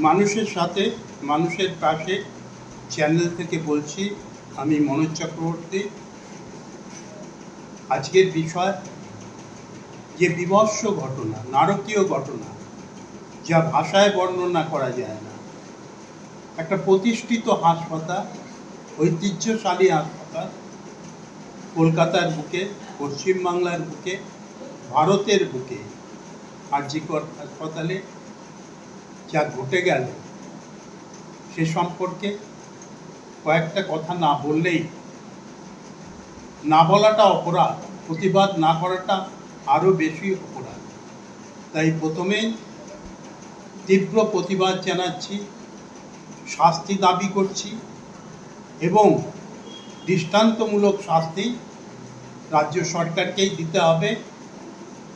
মানুষের সাথে, মানুষের পাশে চ্যানেল থেকে বলছি, আমি মনোজ চক্রবর্তী। আজকের বিষয়, যে বিভৎস ঘটনা, নারকীয় ঘটনা, যা ভাষায় বর্ণনা করা যায় না। একটা প্রতিষ্ঠিত হাসপাতাল, ঐতিহ্যশালী হাসপাতাল, কলকাতার বুকে, পশ্চিমবাংলার বুকে, ভারতের বুকে, আরজিকর হাসপাতালে যা ঘটে গেল, সে সম্পর্কে কয়েকটা কথা না বললেই না বলাটা অপরাধ, প্রতিবাদ না করাটা আরও বেশি অপরাধ। তাই প্রথমেই তীব্র প্রতিবাদ জানাচ্ছি, শাস্তি দাবি করছি এবং দৃষ্টান্তমূলক শাস্তি রাজ্য সরকারকেই দিতে হবে।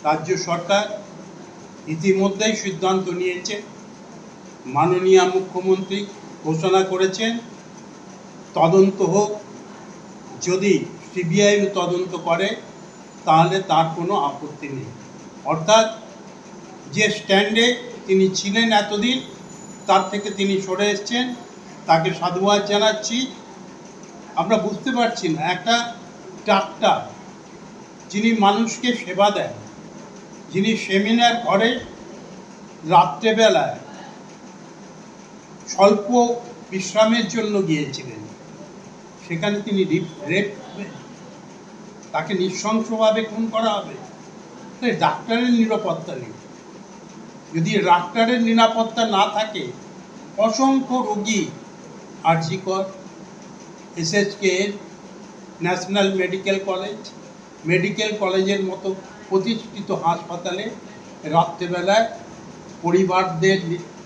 রাজ্য সরকার ইতিমধ্যেই সিদ্ধান্ত নিয়েছে মাননীয় মুখ্যমন্ত্রী ঘোষণা করেছেন, তদন্ত হোক, যদি সিবিআই তদন্ত করে, তাহলে তার কোনো আপত্তি নেই। অর্থাৎ যে স্ট্যান্ডে তিনি ছিলেন এতদিন, তার থেকে তিনি সরে এসছেন, তাকে সাধুবাদ জানাচ্ছি। আমরা বুঝতে পারছি না, একটা ডাক্তার, যিনি মানুষকে সেবা দেন, যিনি সেমিনার করে রাত্রেবেলায় স্বল্প বিশ্রামের জন্য গিয়েছিলেন। সেখানে তিনি রেপ, তাকে নৃশংসভাবে খুন করা হবে। তাই ডাক্তারের নিরাপত্তা নেই। যদি ডাক্তারের নিরাপত্তা না থাকে, অসংখ্য রোগী RG Kar SSK national medical college, medical কলেজের মতো প্রতিষ্ঠিত হাসপাতালে রাত্রেবেলায় পরিবারদের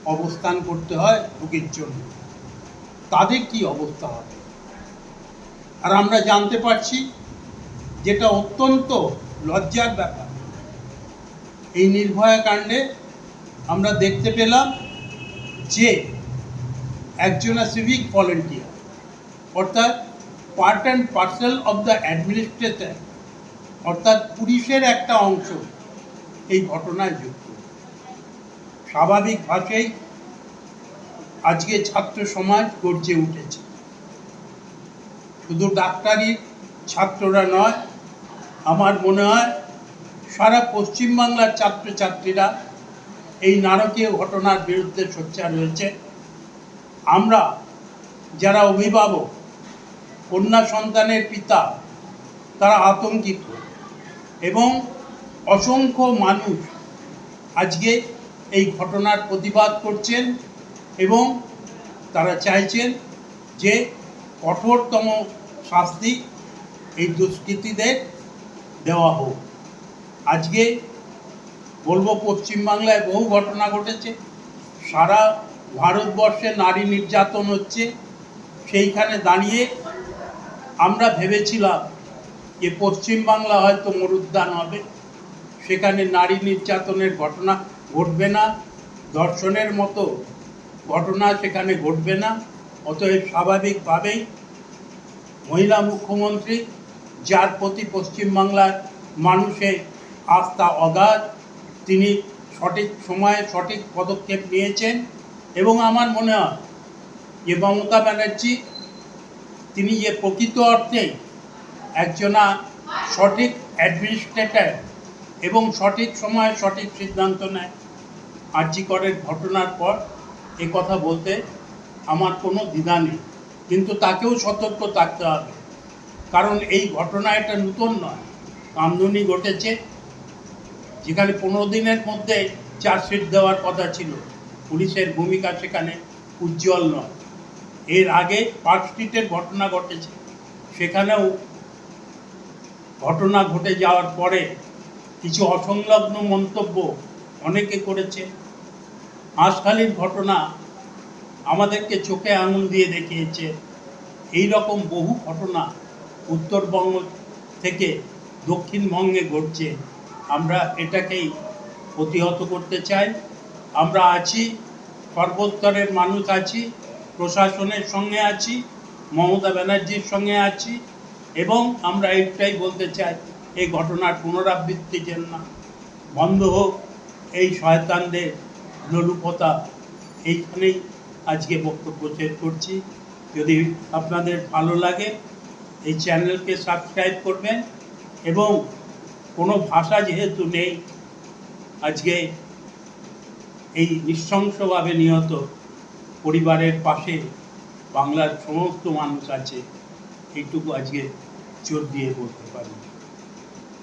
অবস্থান করতে হয় রোগীর জন্য। তাদের কি অবস্থা হবে? আর আমরা জানতে পারছি যেটা অত্যন্ত লজ্জার ব্যাপার। এই নির্ভয়া কাণ্ডে আমরা দেখতে পেলাম যে একজনা সিভিক ভলেন্টিয়ার, অর্থাৎ part and parcel of the administrator, অর্থাৎ পুলিশের একটা অংশ এই ঘটনায় যুক্ত। স্বাভাবিক ভাষায় আজকে ছাত্র সমাজ গর্জে উঠেছে। শুধু ডাক্তারি ছাত্ররা নয়, আমার মনে হয় সারা পশ্চিমবাংলার ছাত্রছাত্রীরা এই নারকীয় ঘটনার বিরুদ্ধে সোচ্চার হয়েছে আমরা যারা অভিভাবক, কন্যা সন্তানের পিতা, তারা আতঙ্কিত এবং অসংখ্য মানুষ আজকে এই ঘটনার প্রতিবাদ করছেন এবং তারা চাইছেন যে কঠোরতম শাস্তি এই দুষ্কৃতীদের দেওয়া হোক। আজকে বলব পশ্চিমবাংলায় বহু ঘটনা ঘটেছে। সারা ভারতবর্ষে নারী নির্যাতন হচ্ছে। সেইখানে দাঁড়িয়ে আমরা ভেবেছিলাম যে পশ্চিমবাংলা হয়তো মরুদ্যান হবে। সেখানে নারী নির্যাতনের ঘটনা ঘটবে না, দর্শনের মতো ঘটনা সেখানে ঘটবে না। অতএব স্বাভাবিকভাবেই মহিলা মুখ্যমন্ত্রী, যার প্রতি পশ্চিমবাংলার মানুষের আস্থা অগাধ, তিনি সঠিক সময়ে সঠিক পদক্ষেপ নিয়েছেন এবং আমার মনে হয় যে মমতা ব্যানার্জি, তিনি যে প্রকৃত অর্থে একজনা সঠিক অ্যাডমিনিস্ট্রেটর এবং সঠিক সময়ে সঠিক সিদ্ধান্ত নেয় আর্যিকরের ঘটনার পর এ কথা বলতে আমার কোনো দ্বিধা নেই। কিন্তু তাকেও সতর্ক থাকতে হবে। কারণ এই ঘটনা এটা নতুন নয়। কামদুনি ঘটেছে যেখানে পনেরো দিনের মধ্যে চার্জশিট দেওয়ার কথা ছিল। পুলিশের ভূমিকা সেখানে উজ্জ্বল নয়। এর আগে পার্ক স্ট্রিটের ঘটনা ঘটেছে। সেখানেও ঘটনা ঘটে যাওয়ার পরে কিছু অসংলগ্ন মন্তব্য অনেকে করেছে। হাঁসখালির ঘটনা আমাদেরকে চোখে আঙুল দিয়ে দেখিয়েছে। এই রকম বহু ঘটনা উত্তরবঙ্গ থেকে দক্ষিণবঙ্গে ঘটছে। আমরা এটাকেই প্রতিহত করতে চাই। আমরা আছি সর্বস্তরের মানুষ আছি, প্রশাসনের সঙ্গে আছি, মমতা ব্যানার্জির সঙ্গে আছি এবং আমরা এইটাই বলতে চাই, এই ঘটনার পুনরাবৃত্তি যেন না বন্ধ হোক, এই শয়তানদের লোলুপতা এইখানেই আজকে বক্তব্য শেষ করছি। যদি আপনাদের ভালো লাগে, এই চ্যানেলকে সাবস্ক্রাইব করবেন এবং কোনো ভাষা যেহেতু নেই, আজকে এই নৃশংসভাবে নিহত পরিবারের পাশে বাংলার সমস্ত মানুষ আছে, এইটুকু আজকে জোর দিয়ে বলতে পারি।